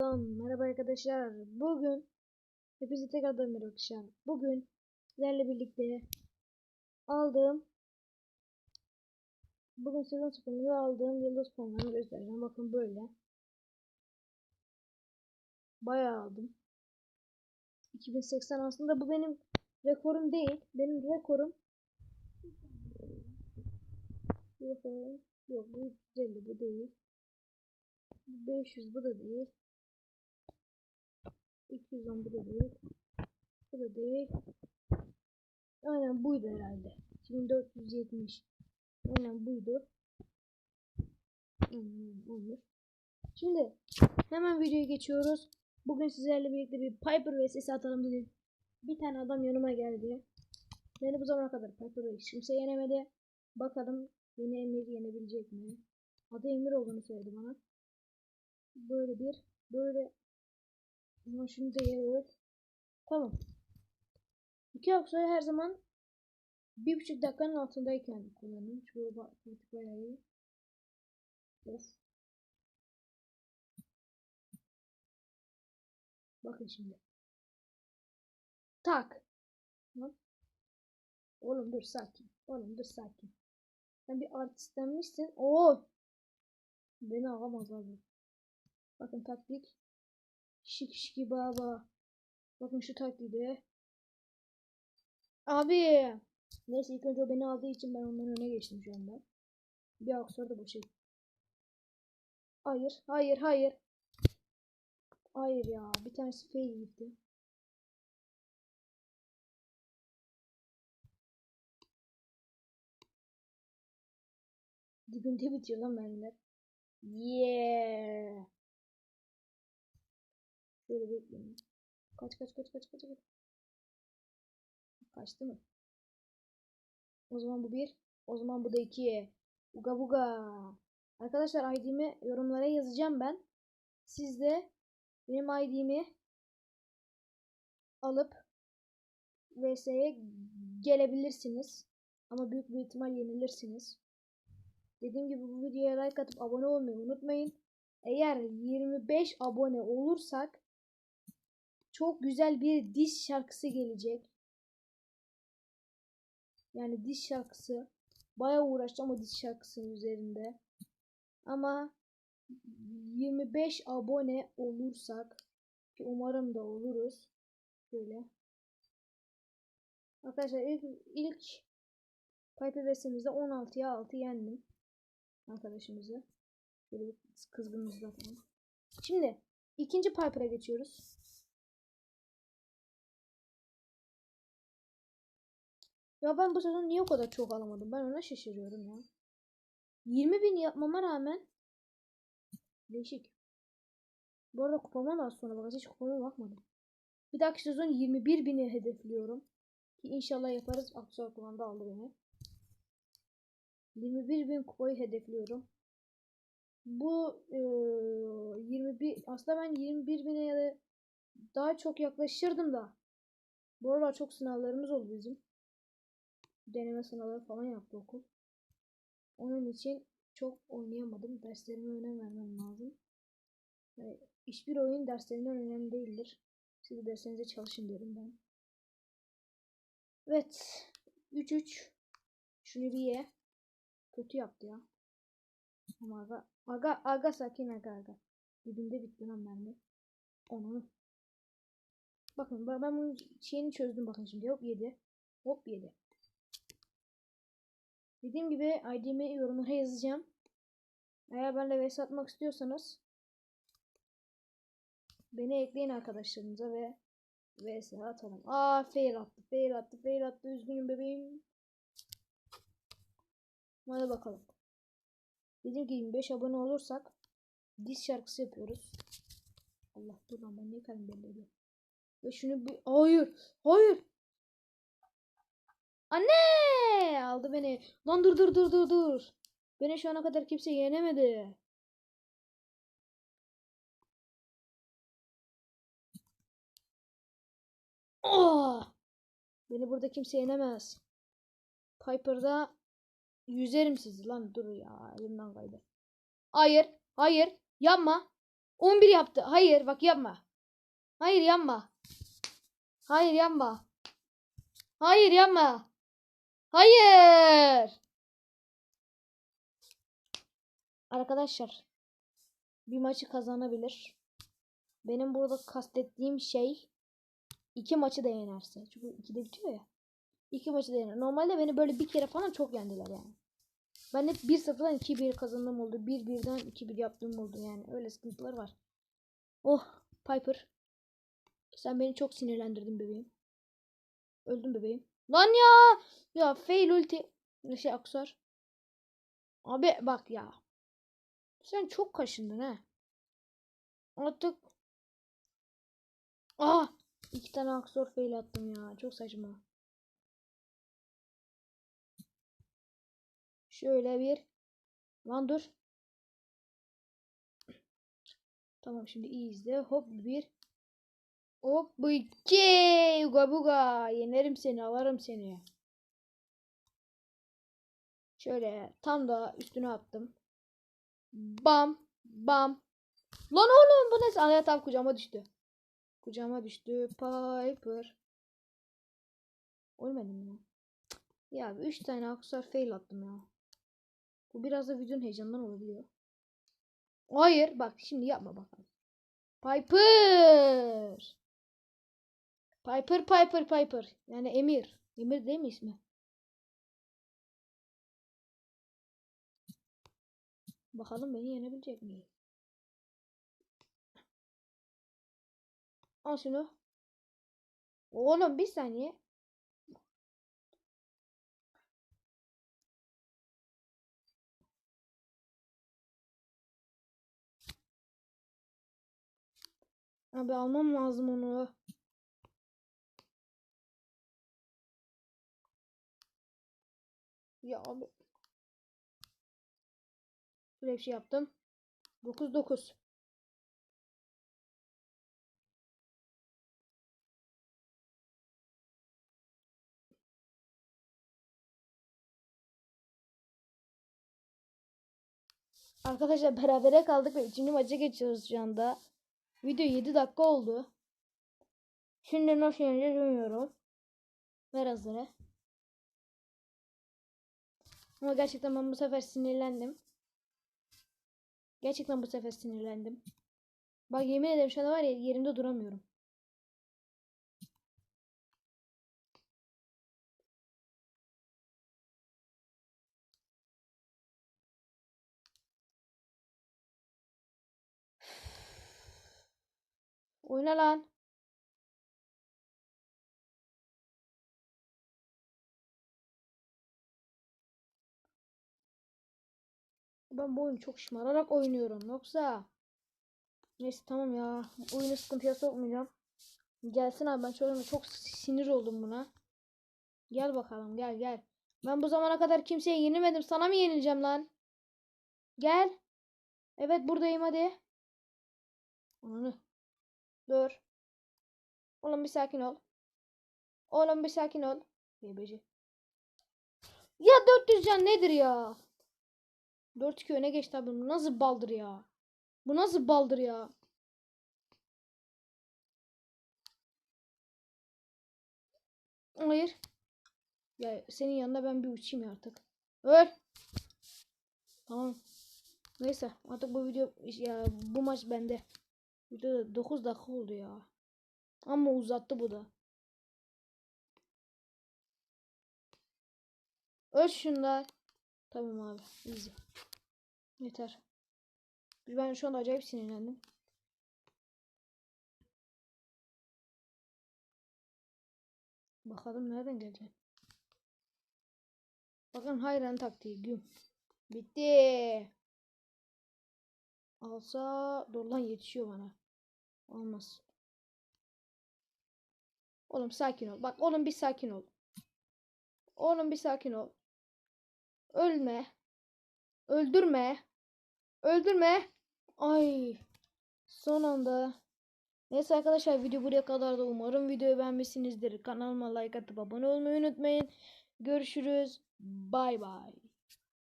Tamam, merhaba arkadaşlar. Bugün hepinize tekrardan merhaba arkadaşlar. Bugün sizlerle birlikte aldığım bugün sezon sıfırında aldığım yıldız puanlarını göstereceğim. Bakın böyle. Bayağı aldım. 2080 aslında bu benim rekorum değil. Benim rekorum Yok, yok bu 350 bu değil. 500 bu da değil. 210 bu da değil. Bu da değil. Aynen buydu herhalde. 2470. Aynen buydu. Olmuş. Şimdi hemen videoya geçiyoruz. Bugün sizlerle birlikte bir Piper vs atalım dedik. Bir tane adam yanıma geldi. Beni bu zamana kadar Piper vs kimse yenemedi. Bakalım beni Emir yenebilecek mi? Adı Emir olduğunu söyledi bana. Böyle bir böyle şunu da yiyoruz. Tamam. İki aksoyu her zaman bir buçuk dakikanın altındayken kullanın. Pratik bayağı iyi. Of. Bakın şimdi. Tak. Oğlum dur sakin. Oğlum dur sakin. Sen bir artistlenmişsin. Oo. Beni alamaz abi. Bakın taktik. Şık baba. Bakın şu taklidi. Abi. Neyse ilk önce o beni aldığı için ben ondan öne geçtim şu anda. Bir aksor da bu şey. Hayır, hayır, hayır. Hayır ya, bir tanesi fail gitti. Dibinde bitiyor lan mermiler. Yeah. Şöyle bekleyin. Kaç kaç kaç kaç kaç kaç. Kaçtı mı? O zaman bu bir. O zaman bu da iki. Uga buga. Arkadaşlar ID'mi yorumlara yazacağım ben. Siz de benim ID'mi alıp VS'ye gelebilirsiniz. Ama büyük bir ihtimal yenilirsiniz. Dediğim gibi bu videoya like atıp abone olmayı unutmayın. Eğer 25 abone olursak çok güzel bir diş şarkısı gelecek. Yani diş şarkısı. Bayağı uğraşacağım o diş şarkısının üzerinde. Ama 25 abone olursak ki umarım da oluruz. Şöyle. Arkadaşlar ilk, ilk Piper resimimizde 16'ya 6 yendim. Arkadaşımızı. Şöyle bir kızgınımızda falan. Şimdi ikinci Piper'a geçiyoruz. Ya ben bu sezon niye o kadar çok alamadım? Ben ona şaşırıyorum ya. 20 bin yapmama rağmen değişik. Bu arada kupama da az sonra bakacağız. Hiç kupama bakmadım. Bir dahaki sezon 21 bini hedefliyorum. Ki inşallah yaparız. Aksor kullandı aldı beni. 21 bin kupayı hedefliyorum. Bu e, 21 aslında ben 21 bine ya da daha çok yaklaşırdım da. Bu aralar çok sınavlarımız oldu bizim deneme sınavları falan yaptı okul. Onun için çok oynayamadım. Derslerime önem vermem lazım. Yani hiçbir oyun derslerinden önemli değildir. Siz de derslerinize çalışın derim ben. Evet. 3-3. Şunu bir ye. Kötü yaptı ya. Ama aga. Aga, aga sakin aga aga. Dibinde bitti lan mermi. Onu. Bakın ben bunun şeyini çözdüm bakın şimdi. Hop 7. Hop 7. Dediğim gibi ID'mi yorumlara yazacağım. Eğer benimle vs atmak istiyorsanız beni ekleyin arkadaşlarınıza ve vs atalım. Aa fail attı, fail attı, fail attı. Üzgünüm bebeğim. Hadi bakalım. Dediğim gibi 25 abone olursak diz şarkısı yapıyoruz. Allah dur ben ne kadar belli. Ve şunu bir... Hayır! Hayır! Anne! Aldı beni. Lan dur dur dur dur dur. Beni şu ana kadar kimse yenemedi. Oh! Beni burada kimse yenemez. Piper'da yüzerim sizi lan dur ya elimden kaydı. Hayır, hayır, yapma. 11 yaptı. Hayır bak yapma. Hayır yapma. Hayır yapma. Hayır yapma. Hayır. Arkadaşlar bir maçı kazanabilir. Benim burada kastettiğim şey iki maçı da yenerse. Çünkü ikide bitiyor ya. İki maçı da yener. Normalde beni böyle bir kere falan çok yendiler yani. Ben hep 1-0'dan 2-1 kazandığım oldu. 1-1'den 2-1 yaptığım oldu yani. Öyle sıkıntılar var. Oh Piper. Sen beni çok sinirlendirdin bebeğim. Öldüm bebeğim. Lan ya. Ya fail ulti. Şey aksar. Abi bak ya. Sen çok kaşındın ha. Artık. Ah. iki tane aksor fail attım ya. Çok saçma. Şöyle bir. Lan dur. Tamam şimdi iyi izle. Hop bir. Hop bu iki. Uga buga. Yenerim seni. Alarım seni. Şöyle tam da üstüne attım. Bam. Bam. Lan oğlum bu ne? Anaya tam kucağıma düştü. Kucağıma düştü. Piper. Ölmedim mi? Ya 3 tane aksar fail attım ya. Bu biraz da videonun heyecanından olabiliyor. Hayır bak şimdi yapma bakalım. Piper. Piper Piper Piper. Yani Emir. Emir değil mi ismi? Bakalım beni yenebilecek mi? Al şunu. Oğlum bir saniye. Abi almam lazım onu. Ya abi. Böyle bir şey yaptım. 9 9. Arkadaşlar berabere kaldık ve üçüncü maça geçiyoruz şu anda. Video 7 dakika oldu. Şimdi nasıl yeneceğiz bilmiyorum. Ver hazırı. Ama gerçekten ben bu sefer sinirlendim. Gerçekten bu sefer sinirlendim. Bak yemin ederim şu anda var ya yerimde duramıyorum. Oyna lan. Ben bu oyunu çok şımararak oynuyorum. Yoksa neyse tamam ya. Oyunu sıkıntıya sokmayacağım. Gelsin abi ben çok, çok sinir oldum buna. Gel bakalım gel gel. Ben bu zamana kadar kimseye yenilmedim. Sana mı yenileceğim lan? Gel. Evet buradayım hadi. Onu. Dur. Oğlum bir sakin ol. Oğlum bir sakin ol. Bebeci. Ya 400 can nedir ya? 4-2 öne geçti abi. Bu nasıl baldır ya? Bu nasıl baldır ya? Hayır. Ya senin yanında ben bir uçayım ya artık. Öl. Tamam. Neyse artık bu video ya bu maç bende. Video 9 dakika oldu ya. Ama uzattı bu da. Öl şunlar. Tamam abi. Easy. Yeter. Ben şu anda acayip sinirlendim. Bakalım nereden gelecek. Bakın hayran taktiği güm. Bitti. Alsa dur lan yetişiyor bana. Olmaz. Oğlum sakin ol. Bak oğlum bir sakin ol. Oğlum bir sakin ol. Ölme. Öldürme. Öldürme. Ay. Son anda. Neyse arkadaşlar video buraya kadar da umarım videoyu beğenmişsinizdir. Kanalıma like atıp abone olmayı unutmayın. Görüşürüz. Bay bay.